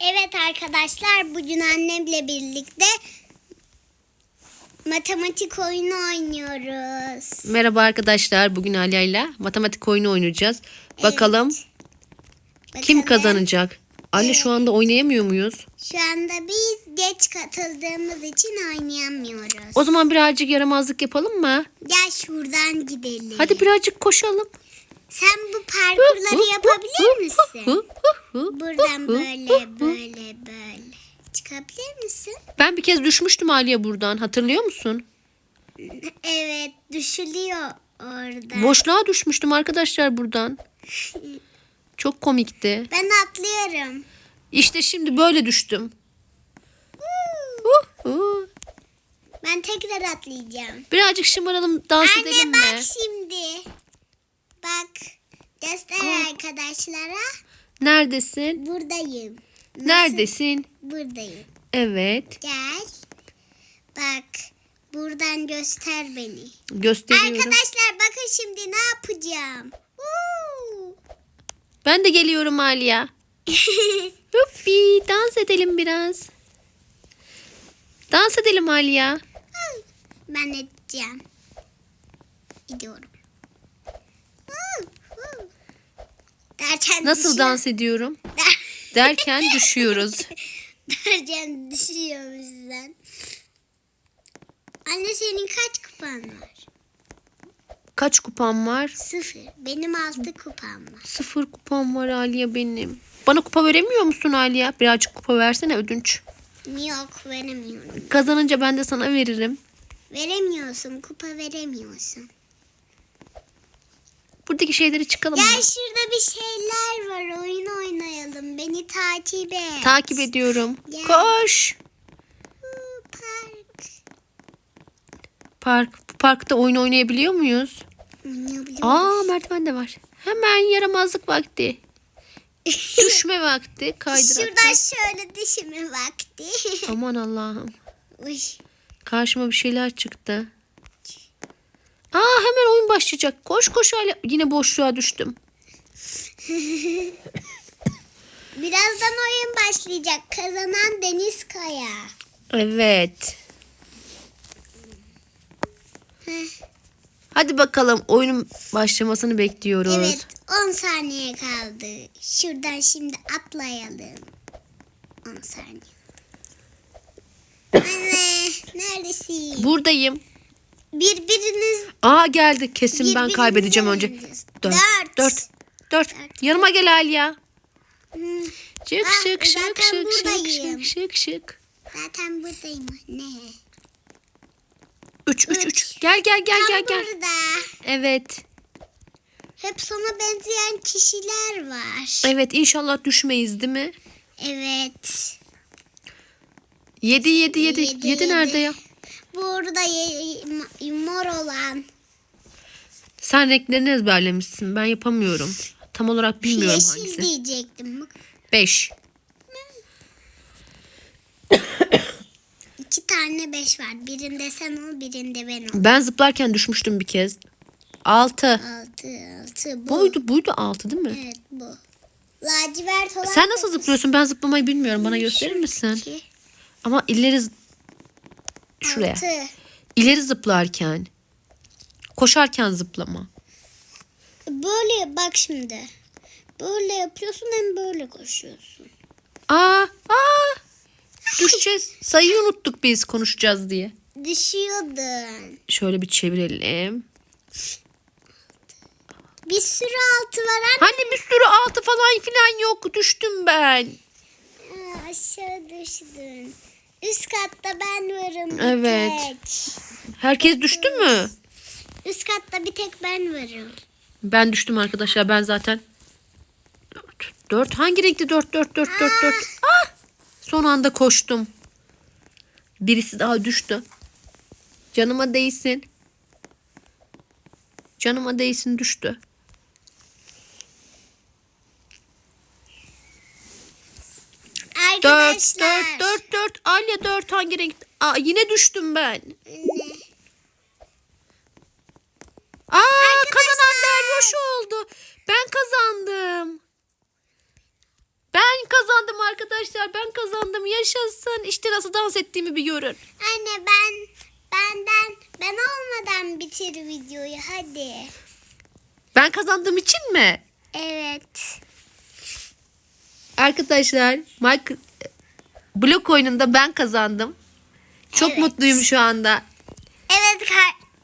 Evet arkadaşlar bugün annemle birlikte matematik oyunu oynuyoruz. Merhaba arkadaşlar. Bugün Alya ile matematik oyunu oynayacağız. Bakalım kim kazanacak? Alya şu anda oynayamıyor muyuz? Şu anda biz geç katıldığımız için oynayamıyoruz. O zaman birazcık yaramazlık yapalım mı? Gel şuradan gidelim. Hadi birazcık koşalım. Sen bu parkurları yapabilir misin? Buradan böyle böyle. Çıkabilir misin? Ben bir kez düşmüştüm Alya buradan. Hatırlıyor musun? Evet düşülüyor orada. Boşluğa düşmüştüm arkadaşlar buradan. Çok komikti. Ben atlıyorum. İşte şimdi böyle düştüm. Ben tekrar atlayacağım. Birazcık şımaralım dans Anne edelim bak mi? şimdi. Bak. Göster Aa. arkadaşlara. Neredesin? Buradayım. Neredesin? Buradayım. Evet. Gel. Bak. Buradan göster beni. Gösteriyorum. Arkadaşlar bakın şimdi ne yapacağım. Woo! Ben de geliyorum Alya. Huppi dans edelim biraz. Dans edelim Alya. ben edeceğim. Gidiyorum. Derken Nasıl düşüyor- dans ediyorum? Der- Derken düşüyoruz. Derken düşüyormuşsun. Anne senin kaç kupan var? Kaç kupam var? Sıfır. Benim altı kupam var. Sıfır kupam var Alya benim. Bana kupa veremiyor musun Alya? Birazcık kupa versene ödünç. Yok veremiyorum. Kazanınca ben de sana veririm. Veremiyorsun. Kupa veremiyorsun. Buradaki şeyleri çıkalım mı? Gel şurada bir şeyler var. Oyun oynayalım. Beni takip et. Takip ediyorum. Gel. Koş. Park. Park. Parkta oyun oynayabiliyor muyuz? Oynayabiliriz. Aa merdiven de var. Hemen yaramazlık vakti. Düşme vakti. Kaydırakta. Şuradan şöyle düşme vakti. Aman Allah'ım. Uy. Karşıma bir şeyler çıktı. Aa hemen oyun başlayacak. Koş koş hala. Yine boşluğa düştüm. Birazdan oyun başlayacak. Kazanan Deniz Kaya. Evet. Heh. Hadi bakalım oyunun başlamasını bekliyoruz. Evet 10 saniye kaldı. Şuradan şimdi atlayalım. 10 saniye. Anne neredesin? Buradayım. Birbiriniz Aa geldi. Kesin ben kaybedeceğim önce. Dört. Dört. Dört. Dört. Yanıma gel Alya. Hmm, Şık Ah, şık şık şık buradayım. şık şık şık. zaten buradayım anne. Üç üç üç. Gel gel gel Tam gel gel. burada. Evet. Hep sana benzeyen kişiler var. Evet inşallah düşmeyiz değil mi? Evet. Yedi yedi yedi. Yedi, Yedi nerede ya? Burada ye- mor olan. Sen renklerini ezberlemişsin. Ben yapamıyorum. Tam olarak bilmiyorum Yeşil hangisi. diyecektim. Beş. İki tane beş var. Birinde sen ol, birinde ben ol. Ben zıplarken düşmüştüm bir kez. Altı. Altı, altı bu. Buydu buydu altı değil mi? Evet bu. Lacivert olan. Sen nasıl zıplıyorsun? Ben zıplamayı bilmiyorum. Bana gösterir misin? İki, Ama ileri z- şuraya. Altı. İleri zıplarken. Koşarken zıplama. Böyle bak şimdi. Böyle yapıyorsun hem böyle koşuyorsun. Aa, aa. Düşeceğiz. Sayıyı unuttuk biz konuşacağız diye. Düşüyordun. Şöyle bir çevirelim. Bir sürü altı var anne. Hani bir sürü altı falan filan yok. Düştüm ben. Aa, aşağı düştün. Üst katta ben varım. bir Evet. tek. Herkes düştü mü? Üst katta bir tek ben varım. Ben düştüm arkadaşlar. Ben zaten dört. Dört. Hangi renkti? Dört, dört, dört, dört, dört. Ah! Son anda koştum. Birisi daha düştü. Canıma değsin. Canıma değsin düştü. Dört, dört, dört, dört. Alya dört hangi renk? Aa, yine düştüm ben. Anne. Aa, kazanan Deryoş oldu. Ben kazandım. Ben kazandım arkadaşlar. ben kazandım yaşasın. İşte nasıl dans ettiğimi bir görün. Anne ben benden ben olmadan bitir videoyu hadi. Ben kazandığım için mi? Evet. Arkadaşlar Mike blok oyununda ben kazandım. Çok Evet. mutluyum şu anda. Evet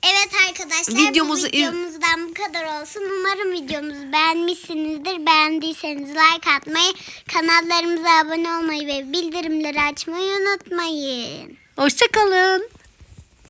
Evet arkadaşlar Videomuzu bu videomuzdan bu kadar olsun. Umarım videomuzu beğenmişsinizdir. Beğendiyseniz like atmayı, kanallarımıza abone olmayı ve bildirimleri açmayı unutmayın. Hoşçakalın.